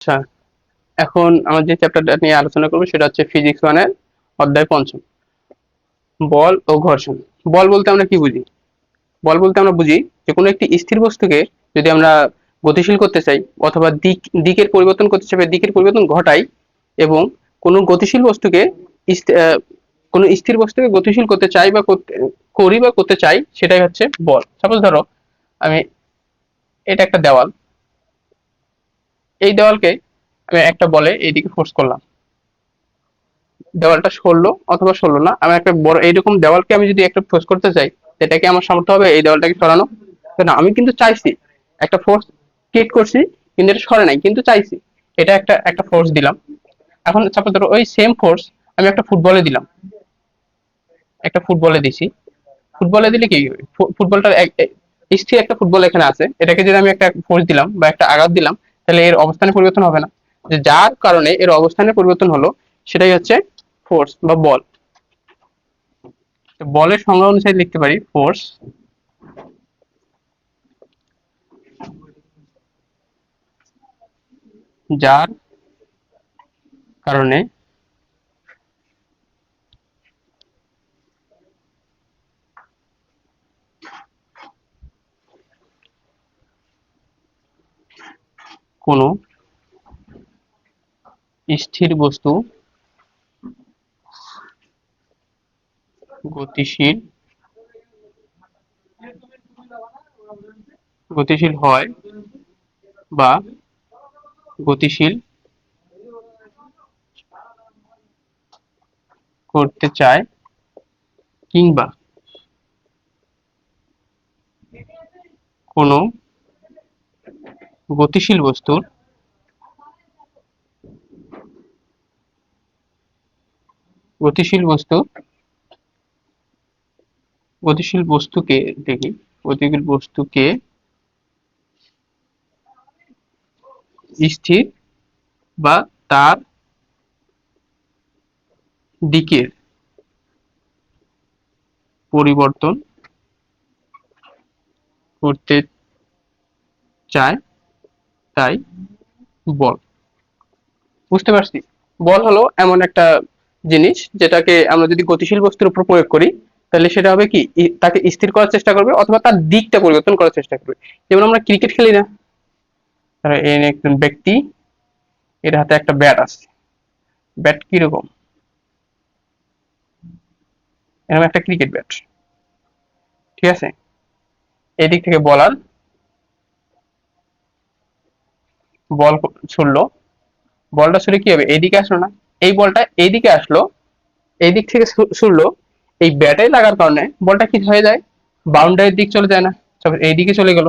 আচ্ছা এখন আমরা যে চ্যাপ্টারটা নিয়ে আলোচনা করব সেটা হচ্ছে ফিজিক্স ওয়ানের অধ্যায় পঞ্চম। বল ও ঘর্ষণ। বল বলতে আমরা কি বুঝি? বল বলতে আমরা বুঝি যে কোনো একটি স্থির বস্তুকে যদি আমরা গতিশীল করতে চাই অথবা দিক, দিকের পরিবর্তন করতে চাই দিকের পরিবর্তন ঘটাই এবং কোনো গতিশীল বস্তুকে কোনো স্থির বস্তুকে গতিশীল করতে চাই বা করি বা করতে চাই, সেটাই হচ্ছে বল। সাপোজ ধরো, আমি, এটা একটা দেওয়াল। এই দেওয়ালকে আমি একটা বলে এইদিকে ফোর্স করলাম। দেওয়ালটা সরলো অথবা সরলো না, আমি একটা বড় এইরকম দেওয়ালকে আমি যদি একটা ফোর্স করতে চাই সেটা কি আমার সামর্থ্য হবে এই দেওয়ালটাকে সরানো। না, আমি কিন্তু চাইছি একটা ফোর্স ক্রিয়েট করছি, কিন্তু এটা সরে নাই, কিন্তু চাইছি। এটা একটা একটা ফোর্স দিলাম। এখন সাপোজ ধরো ওই সেম ফোর্স আমি একটা ফুটবলে দিলাম। একটা ফুটবলে দিছি। ফুটবলে দিলে কি? ফুটবলটার স্থির একটা ফুটবল এখানে আছে। এটাকে যদি আমি একটা ফোর্স দিলাম বা একটা আঘাত দিলাম তাহলে এর অবস্থানে পরিবর্তন হবে না। যে যার কারণে এর অবস্থানের পরিবর্তন হলো, সেটাই হচ্ছে ফোর্স বা বল। বলের সংজ্ঞা অনুসারে লিখতে পারি ফোর্স যার কারণে কোনো স্থির বস্তু গতিশীল গতিশীল হয় বা গতিশীল করতে চায় কিংবা কোনো গতিশীল বস্তুর গতিশীল বস্তু, গতিশীল বস্তুকে দেখি, গতিশীল বস্তুকে স্থির বা তার দিকের পরিবর্তন করতে চায়। তাই বল। বুঝতে পারছি। বল হলো এমন একটা জিনিস যেটাকে আমরা যদি গতিশীল বস্তুর উপর প্রয়োগ করি, তাহলে সেটা হবে কি? তাকে স্থির করার চেষ্টা করবে অথবা তার দিকটা পরিবর্তন করার চেষ্টা করবে। যেমন আমরা ক্রিকেট খেলি না। ধরো এই একজন ব্যক্তি, এর হাতে একটা ব্যাট আছে। ব্যাট কীরকম? এরকম একটা ক্রিকেট ব্যাট ঠিক আছে? এদিক থেকে বলার বল ছুড়লো। বলটা ছুড়ে কি হবে? এইদিকে আসলো না। এই বলটা এইদিকে আসলো এই দিক থেকে ছুড়লো। এই ব্যাটে লাগার কারণে বলটা কি হয়ে যায়? বাউন্ডারির দিক চলে যায় না। এইদিকে চলে গেল।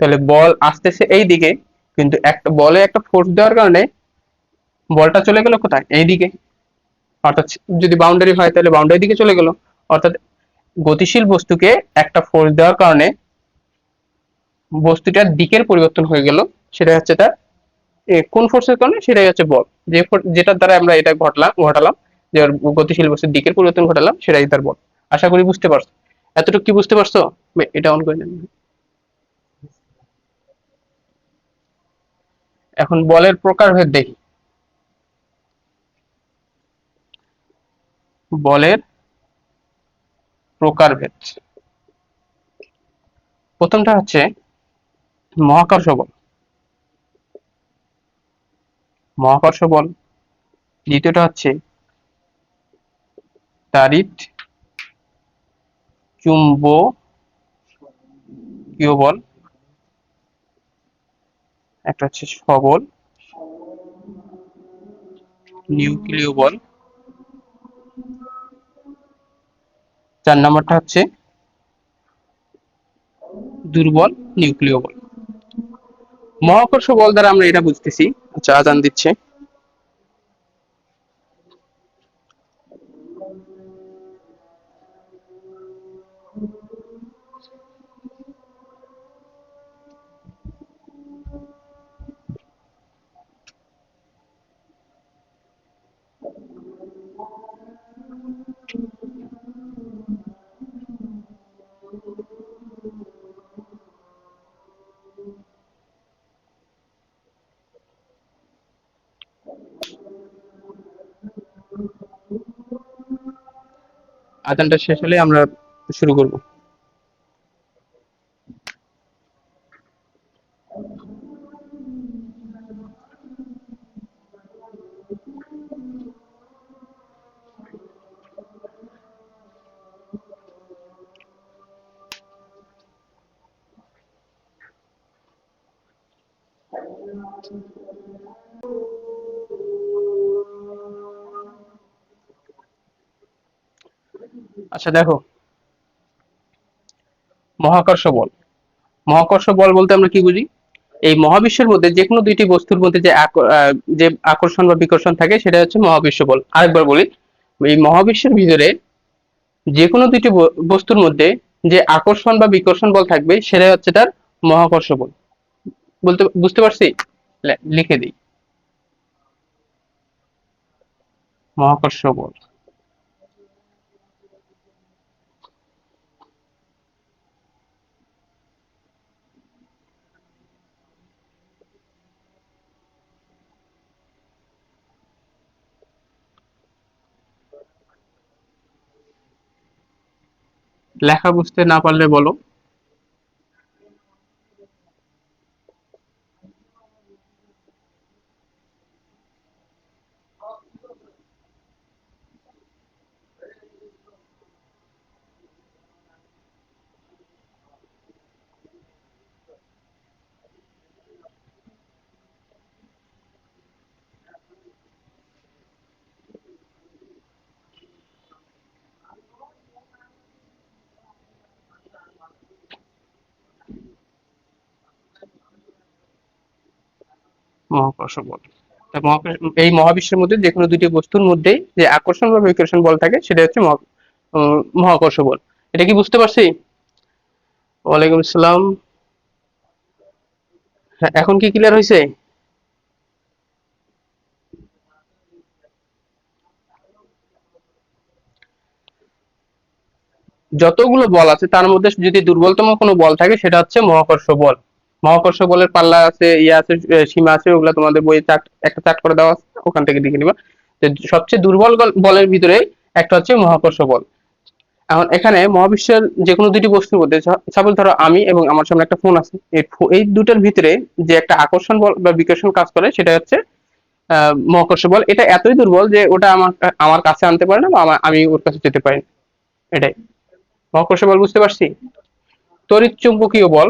তাহলে বল আসতেছে এই দিকে কিন্তু একটা, বলে একটা ফোর্স দেওয়ার কারণে বলটা চলে গেল কোথায়? এইদিকে। অর্থাৎ যদি বাউন্ডারি হয়, তাহলে বাউন্ডারি দিকে চলে গেল। অর্থাৎ গতিশীল বস্তুকে একটা ফোর্স দেওয়ার কারণে বস্তুটার দিকের পরিবর্তন হয়ে গেল। সেটা হচ্ছে তার কোন ফোর্সের কারণে? সেটাই হচ্ছে বল। যে যেটার দ্বারা আমরা এটা ঘটলাম ঘটালাম, যে গতিশীল বস্তুর দিকের পরিবর্তন ঘটালাম, সেটাই তার বল। আশা করি বুঝতে পারছ। এতটুকু কি বুঝতে পারছ? এটা অন করে নেন। এখন বলের প্রকারভেদ দেখি। বলের প্রকারভেদ প্রথমটা হচ্ছে মহাকর্ষ বল। মহাকর্ষ বল। দ্বিতীয়টা হচ্ছে তাড়িৎ চুম্বকীয় বল। একটা হচ্ছে সবল। নিউক্লিয় বল। চার নাম্বারটা হচ্ছে দুর্বল নিউক্লিয় বল। মহাকর্ষ বল দ্বারা আমরা এটা বুঝতেছি। আচ্ছা আজান দিচ্ছে। আজানটা শেষ হলে আমরা শুরু করব। আচ্ছা দেখো। মহাকর্ষ বল। মহাকর্ষ বল বলতে আমরা কি বুঝি? এই মহাবিশ্বের মধ্যে যে কোনো দুইটি বস্তুর মধ্যে যে যে আকর্ষণ বা বিকর্ষণ থাকে, সেটা হচ্ছে মহাবিশ্ব বল। আরেকবার বলি, এই মহাবিশ্বের ভিতরে যে কোনো দুইটি বস্তুর মধ্যে যে আকর্ষণ বা বিকর্ষণ বল থাকবে সেটা হচ্ছে তার মহাকর্ষ বল। বলতে, বুঝতে পারছি? লিখে দিই। মহাকর্ষ বল। লেখা বুঝতে না পারলে বলো। মহাকর্ষ এই মহাবিশ্বের মধ্যে যে কোনো দুটি বস্তুর মধ্যেই যে আকর্ষণ বা বিকর্ষণ বল থাকে সেটা হচ্ছে মহাকর্ষ বল। এটা কি বুঝতে পারছি? ওয়ালাইকুম আসসালাম। হ্যাঁ, এখন কি ক্লিয়ার হয়েছে যতগুলো বল আছে তার মধ্যে যদি দুর্বলতম কোনো বল থাকে সেটা হচ্ছে মহাকর্ষ বল। মহাকর্ষ বলের পাল্লা আছে ইয়ে আছে সীমা আছে, ওগুলো তোমাদের বইয়ে চার্ট একটা চার্ট করে দেওয়া আছে, ওখান থেকে দেখে নিবা। সবচেয়ে দুর্বল বলের ভিতরে একটা হচ্ছে মহাকর্ষ বল। এখন এখানে মহাবিশ্বের যে কোনো দুটি বস্তুর মধ্যে সাপোজ ধরো আমি এবং আমার সামনে একটা ফোন আছে, এই এই দুটার ভিতরে যে একটা আকর্ষণ বল বা বিকর্ষণ কাজ করে, সেটা হচ্ছে মহাকর্ষ বল। এটা এতই দুর্বল যে ওটা আমার আমার কাছে আনতে পারে না বা আমি ওর কাছে যেতে পারি। এটাই। মহাকর্ষ বল বুঝতে পারছি? তড়িৎ চুম্বকীয় বল।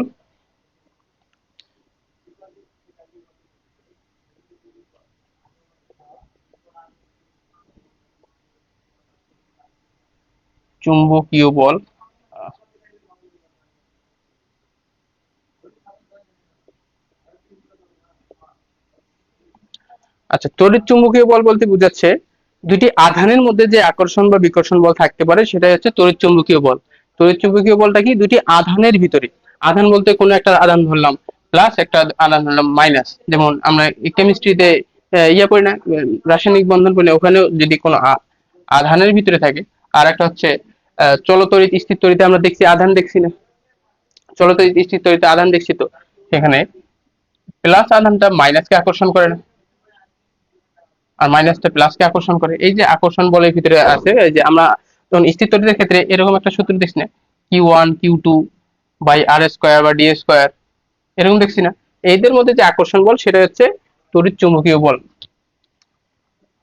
চুম্বকীয় বল। আচ্ছা তড়িৎ চুম্বকীয় বল বলতে বোঝাচ্ছে দুটি আধানের মধ্যে যে আকর্ষণ বা বিকর্ষণ বল থাকতে পারে সেটাই হচ্ছে তড়িৎ চুম্বকীয় বল। তড়িৎ চুম্বকীয় বলটা কি? দুটি আধানের ভিতরে। আধান বলতে কোনো একটা আধান ধরলাম প্লাস একটা আধান ধরলাম মাইনাস যেমন আমরা কেমিস্ট্রিতে ইয়ে করি না রাসায়নিক বন্ধন করি না, ওখানেও যদি কোনো আধানের ভিতরে থাকে আর একটা হচ্ছে চলতড়িৎ স্থির তরিতে আমরা দেখছি আধান দেখছি না। চলতড়িৎ স্থির তড়িতে আধান দেখছি তো। সেখানে প্লাস আধানটা মাইনাসকে আকর্ষণ করে না। আর মাইনাসটা প্লাসকে আকর্ষণ করে। এই যে আকর্ষণ বলের ভিতরে আছে, এই যে আমরা যখন স্থির তড়িতের ক্ষেত্রে এরকম একটা সূত্র দেখছি না Q one Q two by R square বা ডি স্কোয়ার এরকম দেখছি না। এদের মধ্যে যে আকর্ষণ বল, সেটা হচ্ছে তড়িৎ চুম্বকীয় বল।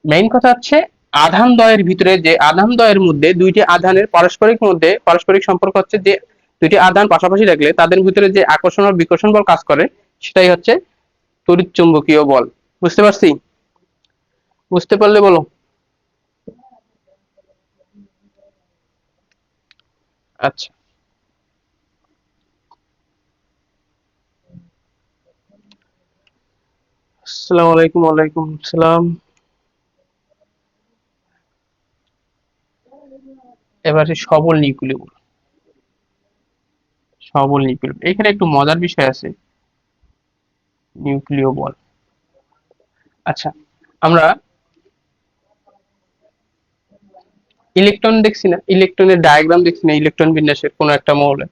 মেইন কথা হচ্ছে আধান দ্বয়ের ভিতরে যে আধান দ্বয়ের মধ্যে দুইটি আধানের পারস্পরিক মধ্যে পারস্পরিক সম্পর্ক হচ্ছে যে দুইটি আধান পাশাপাশি রাখলে তাদের ভিতরে যে আকর্ষণ আর বিকর্ষণ বল কাজ করে, সেটাই হচ্ছে তড়িৎ চুম্বকীয় বল। বুঝতে পারছি? বুঝতে পারলে বলো। আচ্ছা। আসসালামু আলাইকুম, ওয়ালাইকুম আসসালাম। এবারে সবল নিউক্লিয় সবল নিউক্লিয় এখানে একটু মজার বিষয় আছে। নিউক্লিয় বল আচ্ছা আমরা ইলেকট্রন দেখছি না। ইলেকট্রনের ডায়াগ্রাম দেখছি না, ইলেকট্রন বিন্যাসের কোনো একটা মৌলে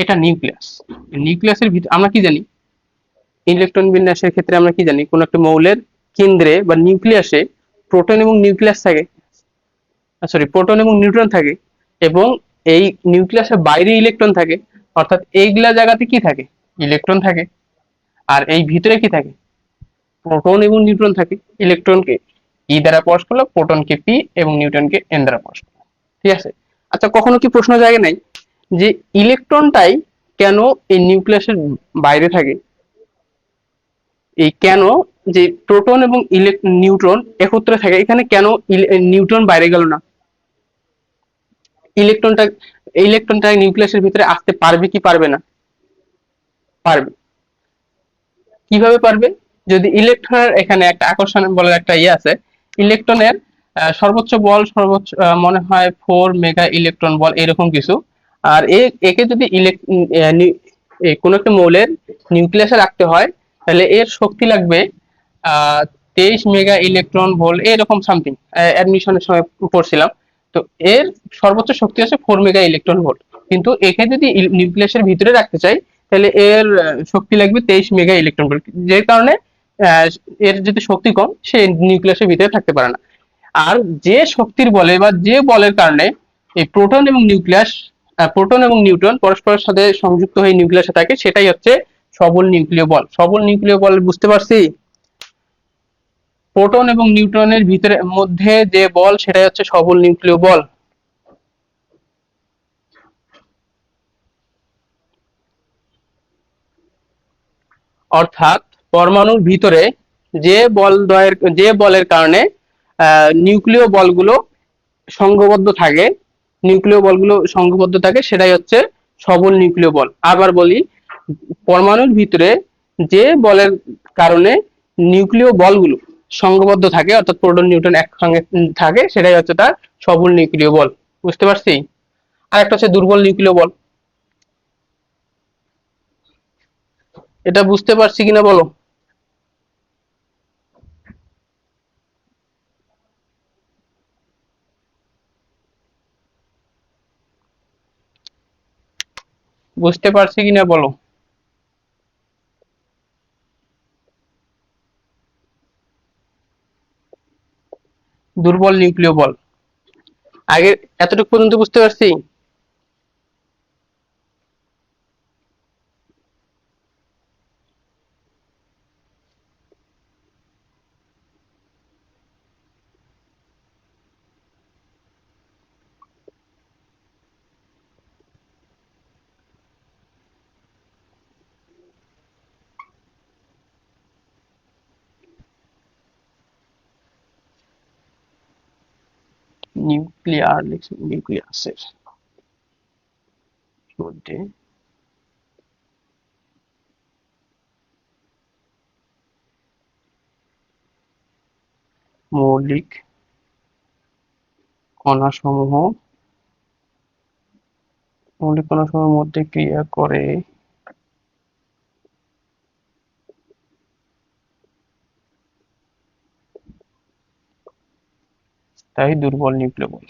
এটা নিউক্লিয়াস। নিউক্লিয়াসের ভিতরে আমরা কি জানি? ইলেকট্রন বিন্যাসের ক্ষেত্রে আমরা কি জানি? কোন একটা মৌলের কেন্দ্রে বা নিউক্লিয়াসে প্রোটন এবং নিউক্লিয়াস থাকে সরি প্রোটন এবং নিউট্রন থাকে এবং এই নিউক্লিয়াসের বাইরে ইলেকট্রন থাকে, অর্থাৎ এইগুলা জায়গাতে কি থাকে? ইলেকট্রন থাকে। আর এই ভিতরে কি থাকে? প্রোটন এবং নিউট্রন থাকে। ইলেকট্রনকে ই দ্বারা প্রকাশ করল, প্রোটনকে পি এবং নিউট্রনকে এন দ্বারা প্রকাশ করল। ঠিক আছে? আচ্ছা কখনো কি প্রশ্ন জায়গা নাই? যে ইলেকট্রনটাই কেন এই নিউক্লিয়াসের বাইরে থাকে? এই কেন যে প্রোটন এবং নিউট্রন একত্রে থাকে, এখানে কেন নিউট্রন বাইরে গেল না? ইলেকট্রনটা ইলেকট্রনটা নিউক্লিয়াসের ভিতরে আসতে পারবে কি পারবে না? পারবে। কীভাবে পারবে? যদি ইলেকট্রনের এখানে একটা আকর্ষণ বলার একটা ইয়ে আছে ইলেকট্রনের সর্বোচ্চ বল, সর্বোচ্চ মনে হয় ফোর মেগা ইলেকট্রন বল, এরকম কিছু। আর একে যদি কোনো একটা মৌলের নিউক্লিয়াসে রাখতে হয়, তাহলে এর শক্তি লাগবে তেইশ মেগা ইলেকট্রন ভোল্ট, এরকম সামথিং অ্যাডমিশনের সময় পড়ছিলাম। তো এর সর্বোচ্চ শক্তি আছে ফোর মেগা ইলেকট্রন ভোল্ট। কিন্তু একে যদি নিউক্লিয়াসের ভিতরে রাখতে চাই, তাহলে এর শক্তি লাগবে তেইশ মেগা ইলেকট্রন ভোল্ট। যে কারণে এর যদি শক্তি কম, সে নিউক্লিয়াসের ভিতরে থাকতে পারে না। আর যে শক্তির বলে বা যে বলের কারণে এই প্রোটন এবং নিউক্লিয়াস প্রোটন এবং নিউট্রন পরস্পরের সাথে সংযুক্ত হয়ে নিউক্লিয়াসে থাকে, সেটাই হচ্ছে সবল নিউক্লিয় বল সবল নিউক্লিয় বল বুঝতে পারছি? প্রোটন এবং নিউট্রনের ভিতরে, মধ্যে যে বল, সেটাই হচ্ছে সবল নিউক্লিয় বল। অর্থাৎ, পরমাণুর ভিতরে যে বল দয়ের যে বলের কারণে নিউক্লিয় বলগুলো সংঘবদ্ধ থাকে, নিউক্লিয় বলগুলো সংঘবদ্ধ থাকে, সেটাই হচ্ছে সবল নিউক্লিয় বল। আবার বলি, পরমাণুর ভিতরে যে বলের কারণে নিউক্লিয় বলগুলো সংঘবদ্ধ থাকে, অর্থাৎ প্রোটন, নিউট্রন একসঙ্গে থাকে, সেটাই হচ্ছে তার সবল নিউক্লিয় বল। বুঝতে পারছি? আর একটা হচ্ছে দুর্বল নিউক্লিয় বল। এটা বুঝতে পারছি কিনা বলো? বুঝতে পারছি কিনা বলো? দুর্বল নিউক্লিয় বল আগে এতটুকু পর্যন্ত বুঝতে পারছি? নিউক্লিয়ার নিউক্লিয়াসের মধ্যে মৌলিক কণাসমূহ মৌলিক কণাসমূহের মধ্যে ক্রিয়া করে তাই দুর্বল নিউক্লিয় বল।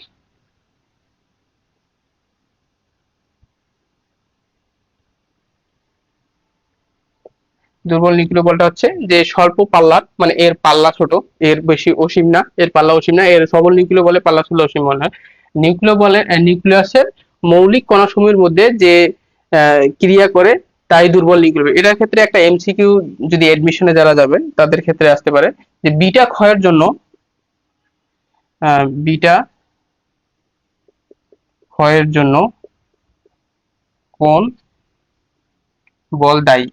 দুর্বল নিউক্লিয় বলটা হচ্ছে যে স্বল্প পাল্লার মানে এর পাল্লা ছোট, এর বেশি অসীম না, এর পাল্লা অসীম না, এর সবল নিউক্লিয় বলে পাল্লা ছোট অসীম বল বলে নিউক্লিয় বলে নিউক্লিয়াসের মৌলিক কণাসমূহের মধ্যে যে ক্রিয়া করে, তাই দুর্বল নিউক্লিয় এটার ক্ষেত্রে একটা এমসিকিউ যদি এডমিশনে যারা যাবে তাদের ক্ষেত্রে আসতে পারে যে বিটা ক্ষয়ের জন্য বিটা ক্ষয়ের জন্য কোন বল দায়ী?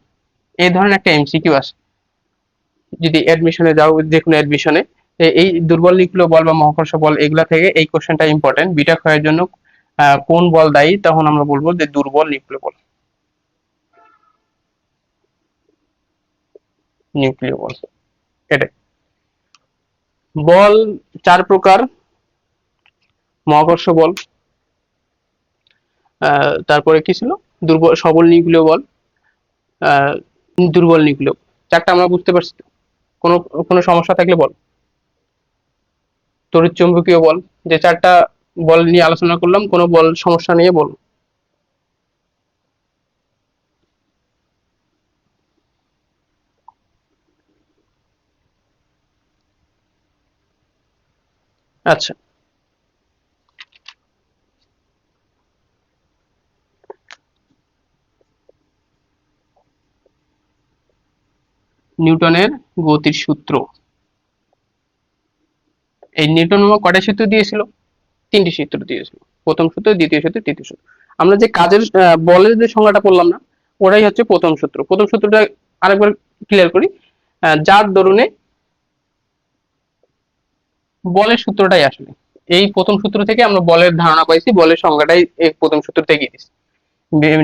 এই ধরনের একটা এমসিকিউ আছে। যদি অ্যাডমিশনে যাও যে কোনো অ্যাডমিশনে এই দুর্বল নিউক্লিয় বল বা মহাকর্ষ বল, এগুলা থেকে এই কোশ্চেনটা ইম্পর্টেন্ট বিটা ক্ষয়ের জন্য কোন বল দায়ী? তখন আমরা বলব যে দুর্বল নিউক্লিয় বল। নিউক্লিয় বল। এটাই। বল চার প্রকার। মহাকর্ষ বল তারপরে কি ছিল? দুর্বল, সবল নিউক্লিয় বল দুর্বল নিউক্লিয়। চারটা আমরা বুঝতে পারছি? কোনো কোনো সমস্যা থাকলে বল। তড়িৎ চৌম্বকীয় বল, যে চারটা বল নিয়ে আলোচনা করলাম, কোনো বল সমস্যা নিয়ে বল। আচ্ছা। নিউটনের গতির সূত্র। এই নিউটন কয়টা সূত্র দিয়েছিল? তিনটি সূত্র দিয়েছিল। প্রথম সূত্র, দ্বিতীয় সূত্র, তৃতীয় সূত্র। আমরা যে কাজের বলের যে সংজ্ঞাটা পড়লাম না, ওটাই হচ্ছে প্রথম সূত্র। প্রথম সূত্রটা আরেকবার ক্লিয়ার করি। যার দরুনে বলের সূত্রটাই আসলে। এই প্রথম সূত্র থেকে আমরা বলের ধারণা পাইছি, বলের সংজ্ঞাটাই এই প্রথম সূত্র থেকেই দিছি।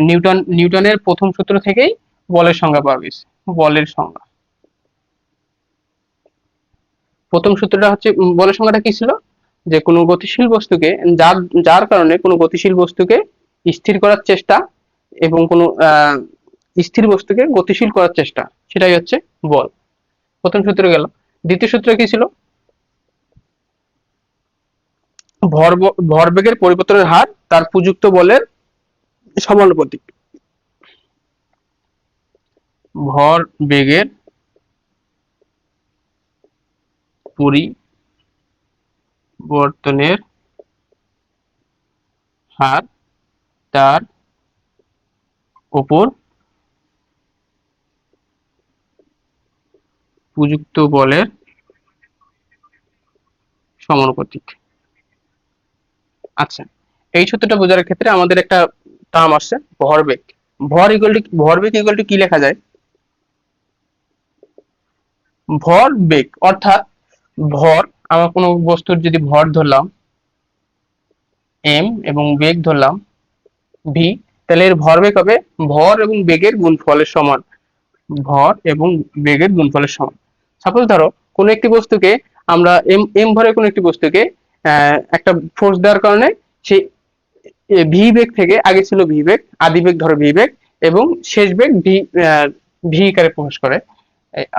নিউটন নিউটনের প্রথম সূত্র থেকেই বলের সংজ্ঞা পাওয়া গেছে, বলের সংজ্ঞা। প্রথম সূত্রটা হচ্ছে বলের সংজ্ঞাটা কি ছিল? যে কোনো গতিশীল বস্তুকে, যার যার কারণে কোনো গতিশীল বস্তুকে স্থির করার চেষ্টা এবং কোনো স্থির বস্তুকে গতিশীল করার চেষ্টা, সেটাই হচ্ছে বল। প্রথম সূত্র গেল। দ্বিতীয় সূত্র কি ছিল ভর ভরবেগের পরিবর্তনের হার তার প্রযুক্ত বলের সমানুপাতিক ভর বেগের পরিবর্তনের হার তার উপর প্রযুক্ত বলের সমানুপাতিক আচ্ছা এই সূত্রটা বোঝার ক্ষেত্রে আমাদের একটা টার্ম আসছে, ভরবেগ। ভর ইকুয়াল টু ভরবেগ ইকুয়াল টু কি লেখা যায়? ভর বেগ অর্থাৎ ভর, আমার কোনো বস্তুর যদি ভর ধরলাম এম এবং বেগ ধরলাম ভি তাহলে এর ভরবেগ হবে ভর এবং বেগের গুণফলের সমান। ভর এবং বেগের গুণফলের সমান। সাপোজ ধরো, কোনো একটি বস্তুকে আমরা এম এম ভরের কোনো একটি বস্তুকে একটা ফোর্স দেওয়ার কারণে সেই ভি বেগ থেকে আগে ছিল ভি বেগ, আদি বেগ ধরো ভি বেগ, এবং শেষ বেগ ভি ভি আকারে প্রকাশ করে।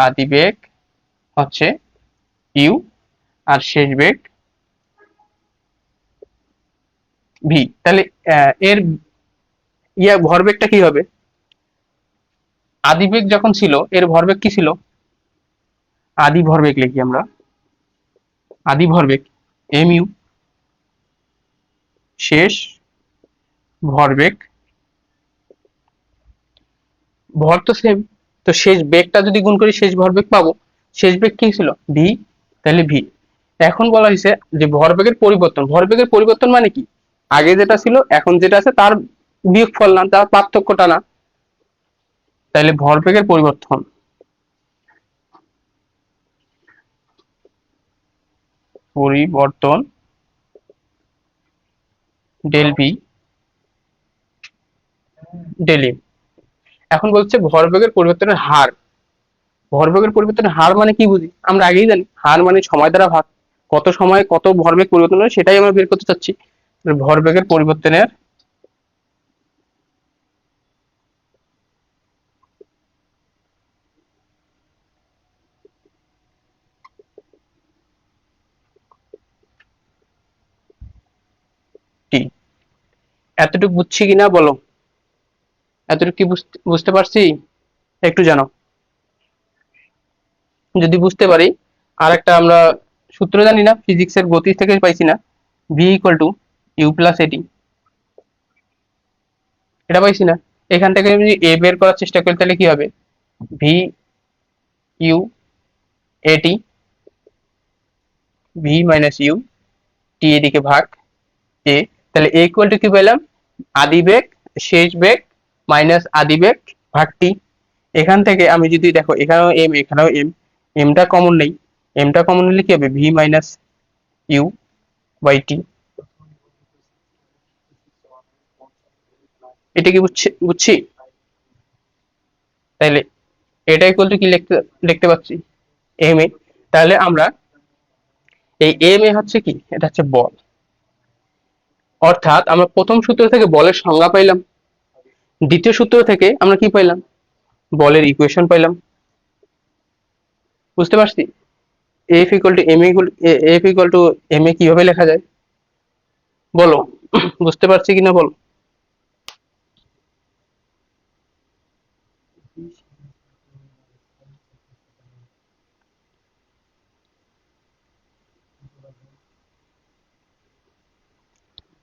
আদি বেগ হচ্ছে ইউ, আর শেষ বেগ ভি। তাহলে এর ইয়া ভরবেগটা কি হবে? আদি বেগ যখন ছিল, এর ভরবেগ কি ছিল? আদি ভরবেগ লিখি আমরা। আদি ভরবেগ এম শেষ, ভরবেগ, ভর তো সেম তো শেষ বেগটা যদি গুণ করি শেষ ভরবেগ পাবো, শেষ বেগ কি ছিল? ভি তাহলে ভি এখন বলা হয়েছে যে ভরবেগের পরিবর্তন ভরবেগের পরিবর্তন মানে কি? আগে যেটা ছিল, এখন যেটা আছে তার বিয়োগফল না, তার পার্থক্যটা না। তাহলে ভরবেগের পরিবর্তন। পরিবর্তন ডেল ভি ডেল এখন বলছে ভরবেগের পরিবর্তনের হার। ভরবেগের পরিবর্তনের হার মানে কি বুঝি? আমরা আগেই জানি, হার মানে সময় দ্বারা ভাগ। কত সময় কত ভরবেগ পরিবর্তন হয় সেটাই আমরা বের করতে চাচ্ছি। ভরবেগের পরিবর্তনের টি এতটুকু বুঝছি কিনা বলো। এতটুকু কি বুঝতে পারছি? একটু জানো। যদি বুঝতে পারি আর একটা আমরা সূত্র জানি না ফিজিক্সের গতি থেকে পাইছি না। V equal to U plus A T এটা পাইছি না। এখান থেকে যদি এ বের করার চেষ্টা করি, তাহলে কি হবে? V U A T V minus U T এদিকে ভাগ এ তাহলে এ ইকুয়াল টু কি পেলাম? আদি বেগ, শেষ বেগ মাইনাস আদি বেগ ভাগ টি এখান থেকে আমি যদি দেখো, এখানেও এম এখানেও এম এমটা কমন নেই। এমটা কমন নিলে কি হবে? V minus U by T এটা কি বুঝছি বুঝছি? তাহলে এটা ইকুয়াল টু কি লিখতে লিখতে পাচ্ছি এম এ। তাহলে আমরা এই এম এ হচ্ছে কি? এটা হচ্ছে বল। অর্থাৎ আমরা প্রথম সূত্র থেকে বলের সংজ্ঞা পাইলাম। দ্বিতীয় সূত্র থেকে আমরা কি পাইলাম? বলের ইকুয়েশন পাইলাম। বুঝতে পারছি? F equal to M F equal to M A কীভাবে লেখা যায়? বলো। বুঝতে পারছি কিনা বলো?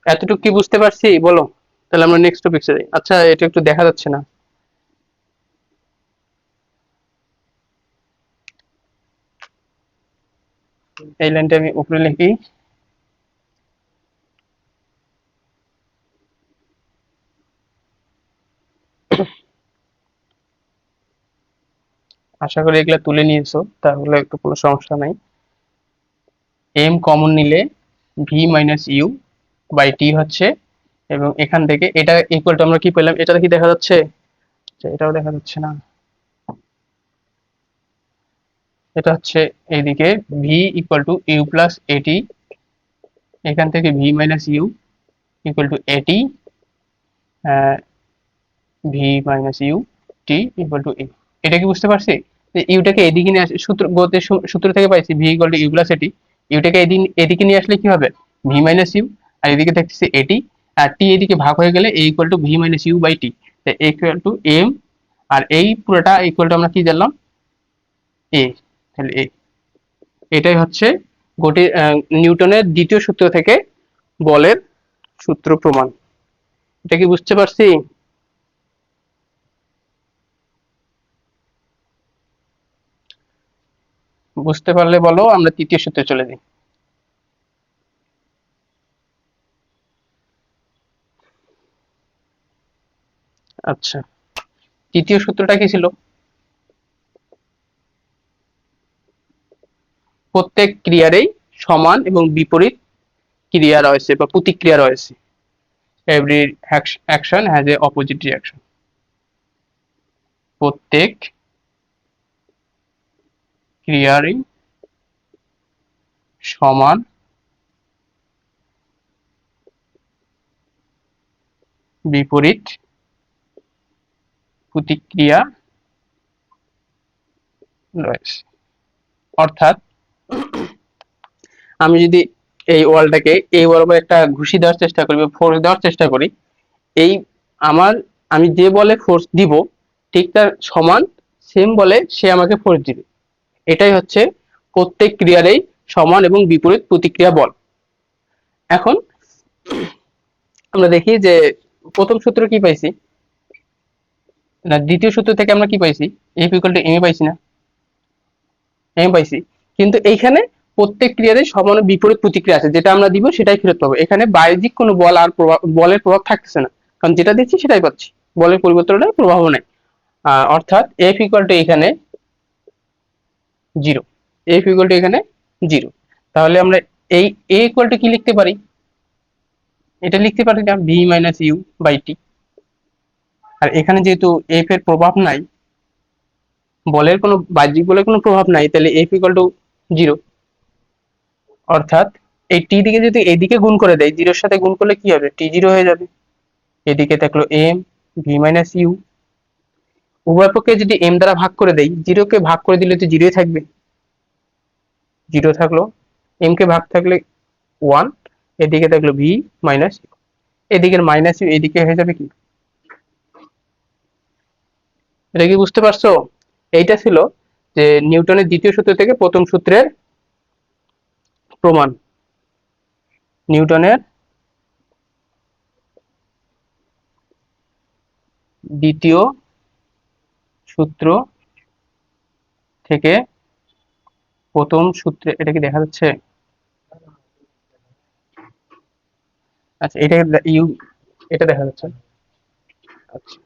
এতটুকু কি বুঝতে পারছি? বলো। তাহলে আমরা নেক্সট টপিক যাই। আচ্ছা এটা একটু দেখা যাচ্ছে না। এই লাইনটা আমি উপরে লিখি। আশা করি এগুলা তুলে নিয়েছো, তাহলে একটু কোনো সমস্যা নাই। এম কমন নিলে V minus U by T হচ্ছে এবং এখান থেকে এটা ইকুয়াল টু আমরা কি পেলাম? এটা কি দেখা যাচ্ছে? আচ্ছা, এটাও দেখা যাচ্ছে না। এটা হচ্ছে এইদিকে V equal to U plus A T এখান থেকে V minus U equal to A T V minus U T equal to A এটা কি বুঝতে পারছি? যে ইউটাকে এদিকে নিয়ে আসে সূত্র গতের সূত্র থেকে পাইছি V equal to U plus A T ইউটাকে এদিন এদিকে নিয়ে আসলে কি হবে? ভি মাইনাস ইউ আর এদিকে দেখতেছি এটি আর টি এদিকে ভাগ হয়ে গেলে equal to V minus U by T equal to M আর এই পুরোটা ইকুয়াল টু আমরা কি জানলাম? এ তাহলে এ এটাই হচ্ছে গোটি নিউটনের দ্বিতীয় সূত্র থেকে বলের সূত্র প্রমাণ। এটা কি বুঝতে পারছি? বুঝতে পারলে বলো, আমরা তৃতীয় সূত্রে চলে যাই। আচ্ছা। তৃতীয় সূত্রটা কি ছিল? প্রত্যেক ক্রিয়ারই সমান এবং বিপরীত ক্রিয়া রয়েছে বা প্রতিক্রিয়া রয়েছে। Every action has a opposite reaction প্রত্যেক ক্রিয়ারই সমান বিপরীত প্রতিক্রিয়া রয়েছে। অর্থাৎ আমি যদি এই ওয়ালটাকে এই বরাবর একটা ঘুষি দেওয়ার চেষ্টা করি বা ফোর্স দেওয়ার চেষ্টা করি, এই আমার, আমি যে বলে ফোর্স দিব, ঠিক তার সমান সেম বলে সে আমাকে ফোর্স দিবে। এটাই হচ্ছে প্রত্যেক ক্রিয়ারই সমান এবং বিপরীত প্রতিক্রিয়া বল। এখন আমরা দেখি যে প্রথম সূত্র কি পাইছি? না, দ্বিতীয় সূত্র থেকে আমরা কি পাইছি? এফ ইকুয়াল টু এম পাইছি না। এম পাইছি। কিন্তু এইখানে প্রত্যেক ক্রিয়ারই সমান বিপরীত প্রতিক্রিয়া আছে। যেটা আমরা দিব, সেটাই ফেরত পাবো। এখানে বাহ্যিক কোনো বল আর বলের প্রভাব থাকতেছে না। কারণ যেটা দিচ্ছি সেটাই পাচ্ছি। বলের পরিবর্তনের প্রভাব নাই। অর্থাৎ এফ ইকুয়াল টু এখানে জিরো এফ ইকুয়াল টু এখানে জিরো তাহলে আমরা এই এ ইকুয়াল টু কি লিখতে পারি? এটা লিখতে পারি না V minus U by T আর এখানে যেহেতু এফ এর প্রভাব নাই, বলের কোনো, বাহ্যিক বলের কোনো প্রভাব নাই, তাহলে এফ ইকুয়াল টু জিরো অর্থাৎ এই টি দিকে যদি এদিকে গুণ করে দেয় জিরোর সাথে গুণ করলে কি হবে? টি জিরো হয়ে যাবে। এদিকে থাকল এম ভি মাইনাস ইউ উভয় পক্ষে যদি এম দ্বারা ভাগ করে দেই জিরোকে ভাগ করে দিলে তো জিরোই থাকবে। জিরো থাকল এম কে ভাগ থাকলে ওয়ান এদিকে থাকল ভি মাইনাস ইউ এদিকের মাইনাস ইউ এদিকে হয়ে যাবে কি? এটা কি বুঝতে পারছ? এইটা ছিল যে নিউটনের দ্বিতীয় সূত্র থেকে প্রথম সূত্রের প্রমাণ। নিউটনের দ্বিতীয় সূত্র থেকে প্রথম সূত্রে, এটা কি দেখা যাচ্ছে? আচ্ছা এটা ইউ, এটা দেখা যাচ্ছে। আচ্ছা।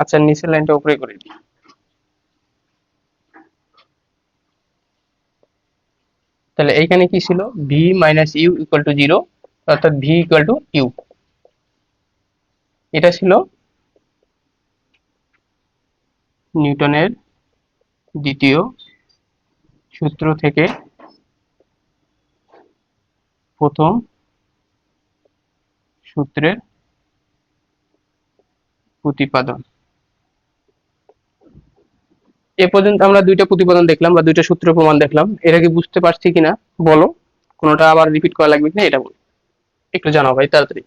আচ্ছা নিচের লাইনটা উপরে করে দিই। তাহলে এইখানে কি ছিল? V minus U equal to zero অর্থাৎ ভি ইকুয়াল টু ইউ এটা ছিল নিউটনের দ্বিতীয় সূত্র থেকে প্রথম সূত্রের প্রতিপাদন। এ পর্যন্ত আমরা দুইটা প্রতিপাদন দেখলাম বা দুইটা সূত্র প্রমাণ দেখলাম। এটা কি বুঝতে পারছি কিনা? বলো। কোনোটা আবার রিপিট করা লাগবে কিনা, এটা বলো। একটু জানাও ভাই, তাড়াতাড়ি।